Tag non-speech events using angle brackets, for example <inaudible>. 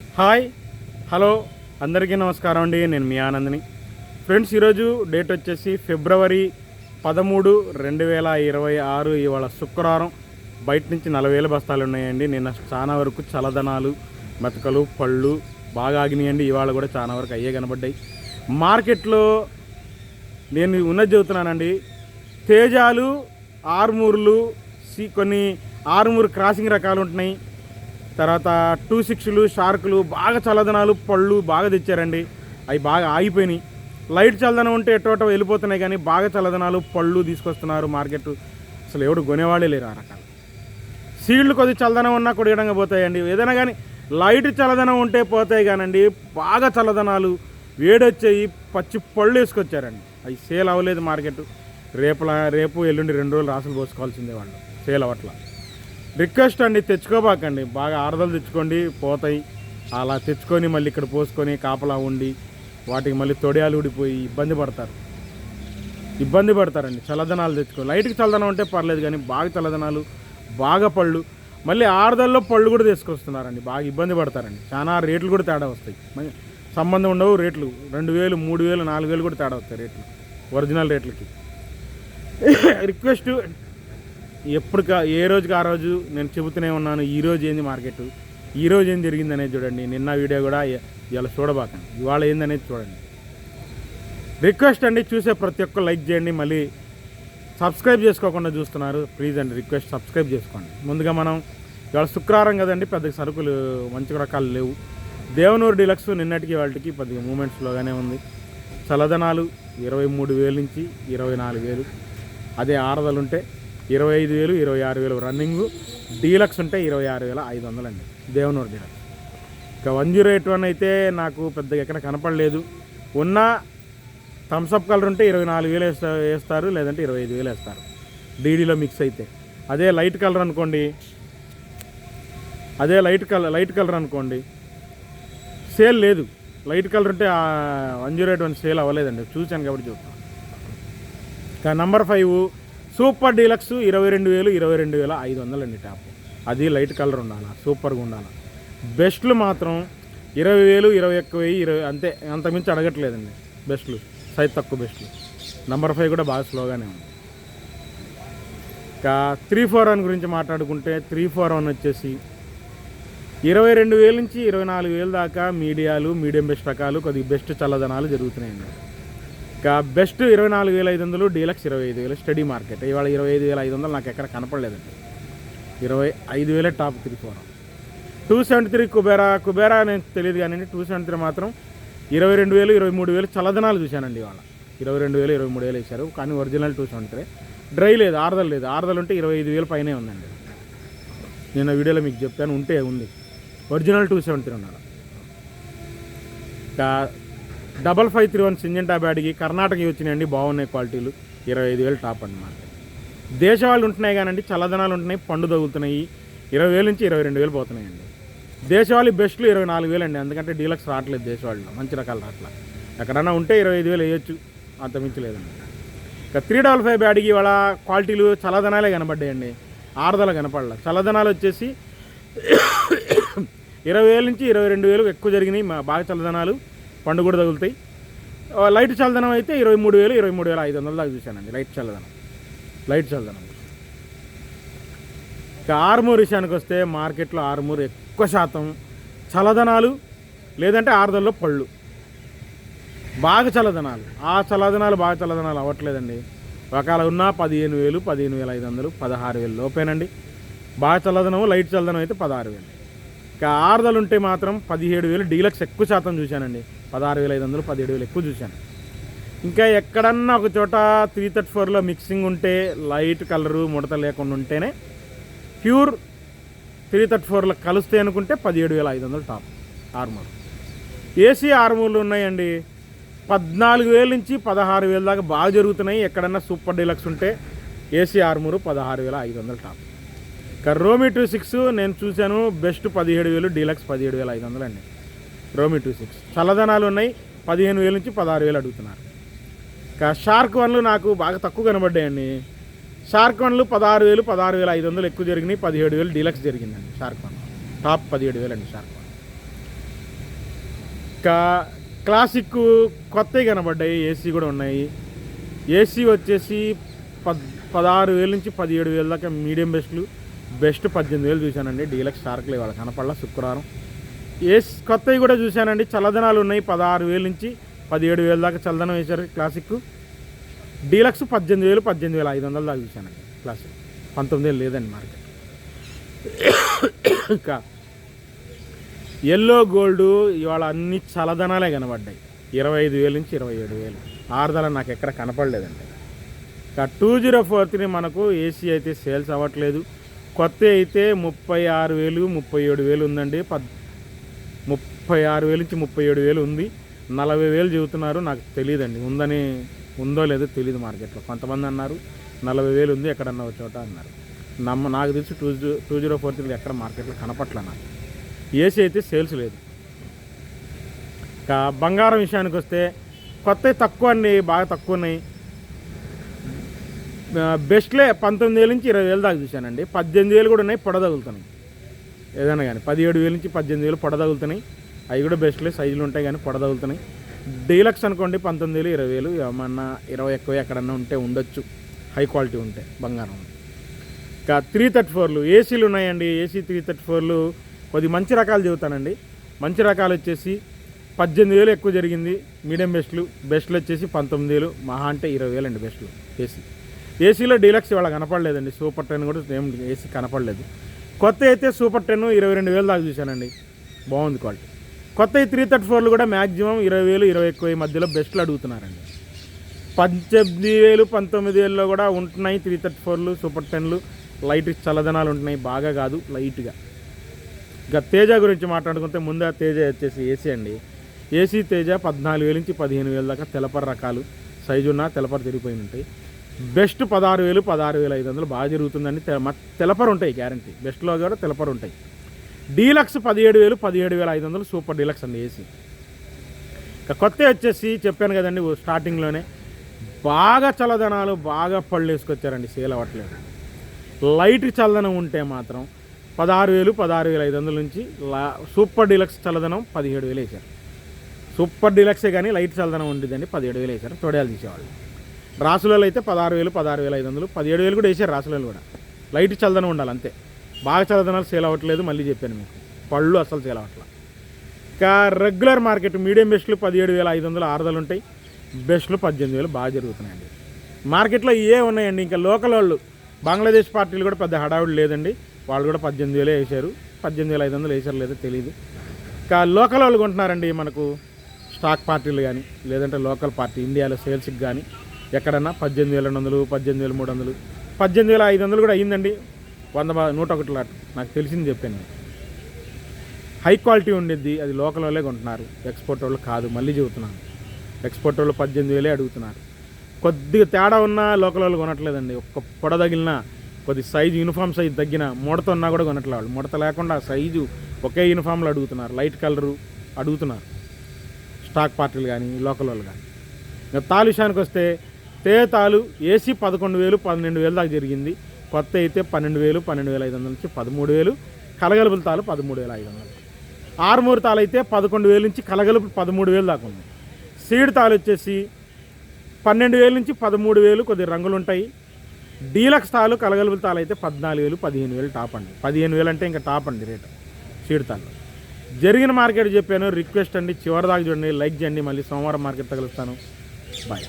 Hi hello అందరికీ నమస్కారం అండి నేను మీ ఆనందని. ఫ్రెండ్స్ ఈరోజు డేట్ వచ్చేసి ఫిబ్రవరి పదమూడు రెండు వేల ఇరవై ఆరు ఇవాళ శుక్రవారం. బయట నుంచి నలభై వేల బస్తాలు ఉన్నాయండి. నిన్న చాలా వరకు చలదనాలు మెతకలు పళ్ళు బాగా ఆగినాయండి ఇవాళ కూడా చాలా వరకు అయ్యే కనబడ్డాయి. మార్కెట్లో నేను ఉన్నది చెబుతున్నానండి. తేజాలు ఆర్మూర్లు సి కొన్ని ఆర్మూర్ క్రాసింగ్ రకాలు ఉంటున్నాయి. తర్వాత టూ సిక్స్లు షార్కులు బాగా చల్లదనాలు పళ్ళు బాగా తెచ్చారండి. అవి బాగా ఆగిపోయినాయి. లైట్ చల్లదనం ఉంటే ఎటోటో వెళ్ళిపోతున్నాయి కానీ బాగా చల్లదనాలు పళ్ళు తీసుకొస్తున్నారు మార్కెట్. అసలు ఎవడు కొనేవాళ్ళే లేరు ఆ రకాలు సీడ్లు కొద్ది చల్లదనం ఉన్నా కొడియడంగా పోతాయండి. ఏదైనా కానీ లైట్ చల్లదనం ఉంటే పోతాయి కానండి. బాగా చల్లదనాలు వేడొచ్చాయి పచ్చి పళ్ళు వేసుకొచ్చారండి. అవి సేల్ అవ్వలేదు మార్కెట్. రేపు రేపు ఎల్లుండి రెండు రోజులు రాసులు పోసుకోవాల్సిందే వాళ్ళు. సేల్ అవ్వట్లా. రిక్వెస్ట్ అండి తెచ్చుకోబాకండి. బాగా ఆరదలు తెచ్చుకోండి పోతాయి. అలా తెచ్చుకొని మళ్ళీ ఇక్కడ పోసుకొని కాపలా ఉండి వాటికి మళ్ళీ తొడియాలు ఊడిపోయి ఇబ్బంది పడతారు. ఇబ్బంది పడతారండి. చల్లదనాలు తెచ్చుకో లైట్కి చల్లదనం ఉంటే పర్లేదు కానీ బాగా చల్లదనాలు బాగా పళ్ళు. మళ్ళీ ఆరుదల్లో పళ్ళు కూడా తీసుకొస్తున్నారండి. బాగా ఇబ్బంది పడతారండి. చాలా రేట్లు కూడా తేడా వస్తాయి. మ- సంబంధం ఉండవు రేట్లు. రెండు వేలు మూడు వేలు నాలుగు వేలు కూడా తేడా వస్తాయి రేట్లు. ఒరిజినల్ రేట్లకి. <laughs> రిక్వెస్ట్ ఎప్పుడు ఏ రోజుకి ఆ రోజు నేను చెబుతూనే ఉన్నాను ఈరోజు ఏంది మార్కెట్ ఈ రోజు ఏం జరిగింది అనేది చూడండి. నిన్న వీడియో కూడా ఇ- ఇవాళ చూడబాకండి ఇవాళ ఏందనేది చూడండి. రిక్వెస్ట్ అండి చూసే ప్రతి ఒక్క లైక్ చేయండి. మళ్ళీ సబ్స్క్రైబ్ చేసుకోకుండా చూస్తున్నారు. ప్లీజ్ అండి రిక్వెస్ట్ సబ్స్క్రైబ్ చేసుకోండి. ముందుగా మనం ఇవాళ శుక్రవారం కదండి పెద్ద సరుకులు మంచి రకాలు లేవు. దేవనూరు డిలక్స్ నిన్నటికి వాళ్ళకి కొద్దిగా మూమెంట్స్లోగానే ఉంది. చల్లదనాలు ఇరవై మూడు వేలు నుంచి ఇరవై నాలుగు వేలు. అదే ఆరదలు ఉంటే ఇరవై ఐదు వేలు ఇరవై ఆరు వేలు రన్నింగ్. డీలక్స్ ఉంటే ఇరవై ఆరు వేల ఐదు వందలు అండి దేవనూరు డీలక్స్. ఇక వన్ జీరో ఎయిట్ వన్ అయితే నాకు పెద్దగా ఎక్కడ కనపడలేదు. ఉన్న థమ్స్అప్ కలర్ ఉంటే ఇరవై నాలుగు వేలు వేస్తా వేస్తారు లేదంటే ఇరవై ఐదు వేలు వేస్తారు. డీడీలో మిక్స్ అయితే. అదే లైట్ కలర్ అనుకోండి. అదే లైట్ కలర్ లైట్ కలర్ అనుకోండి. సేల్ లేదు. లైట్ కలర్ ఉంటే one zero eight one sale అవ్వలేదండి. చూశాను కాబట్టి చూస్తాను ఇక నంబర్ ఫైవ్ సూపర్ డీలక్స్ ఇరవై రెండు వేలు ఇరవై రెండు వేల ఐదు వందలండి టాప్ అది లైట్ కలర్ ఉండాలా సూపర్గా ఉండాలా. బెస్ట్లు మాత్రం ఇరవై వేలు ఇరవై ఒక్క వెయ్యి ఇరవై అంతే అంతమించి అడగట్లేదండి బెస్ట్లు సైజ్ తక్కువ బెస్ట్లు. నెంబర్ ఫైవ్ కూడా బాగా స్లోగానే ఉంది. ఇంకా త్రీ ఫోర్ వన్ గురించి మాట్లాడుకుంటే త్రీ ఫోర్ వన్ వచ్చేసి ఇరవై రెండు వేల నుంచి ఇరవై నాలుగు వేల దాకా మీడియాలు మీడియం బెస్ట్ రకాలు కొద్దిగా బెస్ట్ చల్లదనాలు జరుగుతున్నాయండి. ఇక బెస్ట్ ఇరవై నాలుగు వేల ఐదు వందలు డీలక్స్ ఇరవై ఐదు వేలు స్టడీ మార్కెట్. ఇవాళ ఇరవై ఐదు వేల ఐదు వందలు నాకు ఎక్కడ కనపడలేదండి. ఇరవై ఐదు వేలే top three four. Two seventy three Kubera Kubera నేను తెలియదు కానీ టూ సెవెంటీ త్రీ మాత్రం ఇరవై రెండు వేలు ఇరవై మూడు వేలు చల్లదనాలు చూశానండి ఇవాళ. ఇరవై రెండు వేలు ఇరవై మూడు వేలు వేశారు కానీ original two seventy three. Dry లేదు ఆరదలు లేదు. ఆరుదలు ఉంటే ఇరవై ఐదు వేలు పైనే ఉందండి. నేను వీడియోలో మీకు చెప్తాను ఉంటే ఉంది. ఒరిజినల్ టూ సెవెంటీ త్రీ ఉన్నాడు. ఇంకా double five three one Syngenta బ్యాడ్కి Karnataka వచ్చినాయండి బాగున్నాయి క్వాలిటీలు. ఇరవై ఐదు వేలు టాప్ అన్నమాట. దేశవాళ్ళు ఉంటున్నాయి కానండి చల్లదనాలు ఉంటున్నాయి పండు తగులుతున్నాయి. ఇరవై వేలు నుంచి ఇరవై రెండు వేలు పోతున్నాయండి. దేశవాళీ బెస్ట్లు ఇరవై నాలుగు వేలు అండి ఎందుకంటే డీలక్స్ రావట్లేదు దేశవాళ్ళలో మంచి రకాలు రావట్లా. ఎక్కడన్నా ఉంటే ఇరవై ఐదు వేలు వేయచ్చు అంత మించి లేదండి. ఇక త్రీ డబల్ ఫైవ్ బ్యాడ్కి వాళ్ళ క్వాలిటీలు చల్లదనాలే కనపడ్డాయండి ఆరుదల కనపడలే. చల్లదనాలు వచ్చేసి ఇరవై వేల నుంచి ఇరవై రెండు వేలు ఎక్కువ జరిగినాయి మా బాగా చల్లదనాలు. పండు కూడా తగులుతాయి. లైట్ చల్లదనం అయితే ఇరవై మూడు వేలు ఇరవై మూడు వేల ఐదు వందల దాకా చూశానండి లైట్ చల్లదనం. లైట్ చల్లదనం. ఇక ఆర్మూర్ విషయానికి వస్తే మార్కెట్లో ఆరుమూరు ఎక్కువ శాతం చల్లదనాలు లేదంటే ఆరుదల్లో పళ్ళు. బాగా చల్లదనాలు. ఆ చల్లదనాలు బాగా చల్లదనాలు అవ్వట్లేదండి. ఒకవేళ ఉన్నా పదిహేను వేలు పదిహేను వేల ఐదు వందలు పదహారు వేలు లోపేనండి. బాగా చల్లదనం లైట్ చల్లదనం అయితే పదహారు వేలు. ఇక ఆరుదలు ఉంటే మాత్రం పదిహేడు వేలు డీలక్స్ ఎక్కువ శాతం చూశానండి. పదహారు వేల ఐదు వందలు పదిహేడు వేలు ఎక్కువ చూశాను. ఇంకా ఎక్కడన్నా ఒక చోట త్రీ థర్టీ ఫోర్లో మిక్సింగ్ ఉంటే లైట్ కలరు ముడత లేకుండా ఉంటేనే ప్యూర్ త్రీ థర్టీ ఫోర్లో కలుస్తే అనుకుంటే పదిహేడు వేల ఐదు వందలు టాప్ ఆర్మూర్ ఏసీ ఆర్మూర్లు ఉన్నాయండి. పద్నాలుగు వేల నుంచి పదహారు వేల దాకా బాగా జరుగుతున్నాయి. ఎక్కడన్నా సూపర్ డీలక్స్ ఉంటే ఏసీ ఆర్మూరు పదహారు వేల ఐదు వందలు టాప్ ఇక రోమి టూ సిక్స్ నేను చూశాను బెస్ట్ పదిహేడు వేలు డీలక్స్ పదిహేడు వేల ఐదు వందలు అండి రోమి టూ సిక్స్. చల్లదనాలు ఉన్నాయి. పదిహేను వేలు నుంచి పదహారు వేలు అడుగుతున్నారు. ఇంకా షార్క్ వన్లు నాకు బాగా తక్కువ కనబడ్డాయండి. షార్క్ వన్లు పదహారు వేలు పదహారు వేల ఐదు వందలు ఎక్కువ జరిగినాయి. పదిహేడు వేలు డీలక్స్ జరిగిందండి షార్క్ వన్. టాప్ పదిహేడు వేలు అండి షార్క్ వన్. ఇంకా క్లాసిక్ కొత్తవి కనబడ్డాయి. ఏసీ కూడా ఉన్నాయి. ఏసీ వచ్చేసి పద్ పదహారు వేల నుంచి పదిహేడు వేల దాకా మీడియం బెస్ట్లు. బెస్ట్ పద్దెనిమిది వేలు చూశానండి. డీలక్స్ షార్క్లు ఇవాళ కనపడలా శుక్రవారం. ఏసీ కొత్తవి కూడా చూశానండి. చల్లదనాలు ఉన్నాయి పదహారు వేల నుంచి పదిహేడు వేల దాకా చల్లదనం వేశారు క్లాసిక్. డీలక్స్ పద్దెనిమిది వేలు పద్దెనిమిది వేల ఐదు వందల దాకా చూశానండి క్లాసిక్. పంతొమ్మిది వేలు లేదండి మార్కెట్. ఇంకా ఎల్లో గోల్డ్ ఇవాళ అన్ని చలదనాలే కనబడ్డాయి. ఇరవై ఐదు వేలు నుంచి ఇరవై ఏడు వేలు. ఆరుదల నాకు ఎక్కడ కనపడలేదండి. ఇంకా టూ జీరో ఫోర్ త్రీ మనకు ఏసీ అయితే సేల్స్ అవ్వట్లేదు. కొత్త అయితే ముప్పై ఆరు వేలు ముప్పై ఏడు వేలు ఉందండి. పద్ ముప్పై ఆరు వేలు నుంచి ముప్పై ఏడు వేలు ఉంది. నలభై వేలు చెబుతున్నారు. నాకు తెలియదండి ఉందని ఉందో లేదో తెలియదు మార్కెట్లో. కొంతమంది అన్నారు నలభై వేలు ఉంది ఎక్కడన్నా ఒక చోట అన్నారు. నమ్మ నాకు తెలిసి two G two zero four three ఎక్కడ మార్కెట్లో కనపట్ల నాకు. ఏసీ అయితే సేల్స్ లేదు. ఇంకా బంగారం విషయానికి వస్తే కొత్త తక్కువ అండి బాగా తక్కువ ఉన్నాయి. బెస్ట్లే పంతొమ్మిది వేల నుంచి ఇరవై వేలు దాకా చూశానండి. పద్దెనిమిది వేలు కూడా ఉన్నాయి పొడదగులుతున్నాయి. ఏదైనా కానీ. పదిహేడు వేల నుంచి పద్దెనిమిది వేలు పొడదగులుతున్నాయి. అవి కూడా బెస్ట్లే సైజులు ఉంటాయి కానీ పొడదగులుతున్నాయి. డీలక్స్ అనుకోండి పంతొమ్మిది వేలు ఇరవై వేలు ఏమన్నా ఇరవై ఎక్కువ ఎక్కడన్నా ఉంటే ఉండొచ్చు. హై క్వాలిటీ ఉంటే బంగారం. ఇంకా త్రీ థర్టీ ఫోర్లు ఏసీలు ఉన్నాయండి. ఏసీ త్రీ థర్టీ ఫోర్లు కొద్ది మంచి రకాలు చెబుతానండి. మంచి రకాలు వచ్చేసి పద్దెనిమిది వేలు ఎక్కువ జరిగింది. మీడియం బెస్ట్లు బెస్ట్లు వచ్చేసి పంతొమ్మిది వేలు మహా అంటే ఇరవై వేలు అండి బెస్ట్లు ఏసీ ఏసీలో డీలక్స్ ఇవాళ కనపడలేదండి. సూపర్ టెన్ కూడా ఏం ఏసీ కనపడలేదు. కొత్త అయితే సూపర్ టెన్ ఇరవై రెండు వేలు దాకా చూశానండి. బాగుంది క్వాలిటీ. కొత్త త్రీ థర్టీ ఫోర్లు కూడా మ్యాక్సిమం ఇరవై వేలు ఇరవై ఎక్కువ మధ్యలో బెస్ట్లు అడుగుతున్నారండి. పద్దెనిమిది వేలు పంతొమ్మిది వేలలో కూడా ఉంటున్నాయి త్రీ థర్టీ ఫోర్లు సూపర్ టెన్లు లైట్ చల్లదనాలు ఉంటున్నాయి బాగా కాదు లైట్గా ఇక తేజ గురించి మాట్లాడుకుంటే ముందు తేజ వచ్చేసి ఏసీ అండి. ఏసీ తేజ పద్నాలుగు వేల నుంచి పదిహేను వేల దాకా తెలపర రకాలు. సైజు ఉన్న తెలపర తిరిగిపోయి ఉంటాయి. బెస్ట్ పదహారు వేలు పదహారు వేల ఐదు వందలు బాగా జరుగుతుందని తెలపరు మ- ఉంటాయి గ్యారంటీ. బెస్ట్లో కూడా తెలపరు ఉంటాయి. డీలక్స్ పదిహేడు వేలు పదిహేడు వేల ఐదు వందలు సూపర్ డీలక్స్ అండి ఏసీ. ఇక కొత్త వచ్చేసి చెప్పాను కదండి ఓ స్టార్టింగ్లోనే బాగా చల్లదనాలు బాగా పళ్ళు వేసుకొచ్చారండి సేల్ అవ్వట్లేదు. లైట్ చల్లదనం ఉంటే మాత్రం పదహారు వేలు పదహారు వేల ఐదు వందల నుంచి లా సూపర్ డీలక్స్ చల్లదనం పదిహేడు వేలు వేశారు. సూపర్ డీలక్సే కానీ లైట్ చల్లదనం ఉండేదండి పదిహేడు వేలు వేశారు తొడయాలు తీసేవాళ్ళు. రాసులలో అయితే పదహారు వేలు పదహారు వేల ఐదు వందలు పదిహేడు వేలు కూడా వేసారు రాసులలో కూడా. లైట్ చల్లదనం ఉండాలి అంతే. బాగా చల్లదనాలు సేల్ అవ్వట్లేదు మళ్ళీ చెప్పాను మీకు. పళ్ళు అసలు సేల్ అవ్వట్లేదు ఇంకా రెగ్యులర్ మార్కెట్ మీడియం బెస్ట్లు పదిహేడు వేల ఐదు వందలు ఆరుదలు ఉంటాయి. బెస్ట్లు పద్దెనిమిది వేలు బాగా జరుగుతున్నాయండి. మార్కెట్లో ఏ ఉన్నాయండి? ఇంకా లోకల్ వాళ్ళు బంగ్లాదేశ్ పార్టీలు కూడా పెద్ద హడావుడు లేదండి. వాళ్ళు కూడా పద్దెనిమిది వేలే వేశారు. పద్దెనిమిది వేల ఐదు వందలు వేసారు లేదో తెలియదు ఇంకా లోకల్ వాళ్ళు కొంటున్నారండి మనకు స్టాక్ పార్టీలు కానీ లేదంటే లోకల్ పార్టీ ఇండియాలో సేల్స్కి కానీ. ఎక్కడన్నా పద్దెనిమిది వేల రెండు వందలు పద్దెనిమిది వేల మూడు వందలు. పద్దెనిమిది వేల ఐదు వందలు కూడా అయ్యిందండి వంద నూట ఒకటి లాట్. నాకు తెలిసింది చెప్పాను. హై క్వాలిటీ ఉండిద్ది. అది లోకల్ వాళ్ళే కొంటున్నారు. ఎక్స్పోర్ట్ వాళ్ళు కాదు. మళ్ళీ చెబుతున్నాను. ఎక్స్పోర్ట్ వాళ్ళు పద్దెనిమిది వేలే అడుగుతున్నారు. కొద్దిగా తేడా ఉన్నా లోకల్ వాళ్ళు కొనట్లేదండి. ఒక్క పొడ తగిలినా కొద్ది సైజు యూనిఫామ్ సైజు తగ్గిన ముడత ఉన్నా కూడా కొనట్లే వాళ్ళు. ముడత లేకుండా సైజు ఒకే యూనిఫామ్లో అడుగుతున్నారు. లైట్ కలరు అడుగుతున్నారు. స్టాక్ పార్టీలు కానీ లోకల్ వాళ్ళు కానీ. ఇంకా తాలు వస్తే తేతాలు ఏసీ పదకొండు వేలు పన్నెండు వేలు దాకా జరిగింది. కొత్త అయితే పన్నెండు వేలు పన్నెండు వేల ఐదు వందల నుంచి పదమూడు వేలు కలగలుపుల తాలు పదమూడు వేల ఐదు వందలు. ఆరుమూరు తాలు అయితే పదకొండు వేలు నుంచి కలగలుపు పదమూడు వేలు దాకా ఉంది. సీడ్ తాలు వచ్చేసి పన్నెండు వేలు నుంచి పదమూడు వేలు కొద్ది రంగులు ఉంటాయి. డీలక్స్ తాలు కలగలుపుల తాలు అయితే పద్నాలుగు వేలు పదిహేను వేలు టాప్ అండి. పదిహేను వేలు అంటే ఇంకా టాప్ అండి రేటు సీడ్ తాలు. జరిగిన మార్కెట్ చెప్పాను రిక్వెస్ట్ అండి చివరి దాకా చూడండి లైక్ చేయండి మళ్ళీ సోమవారం మార్కెట్ తగులుస్తాను బాయ్.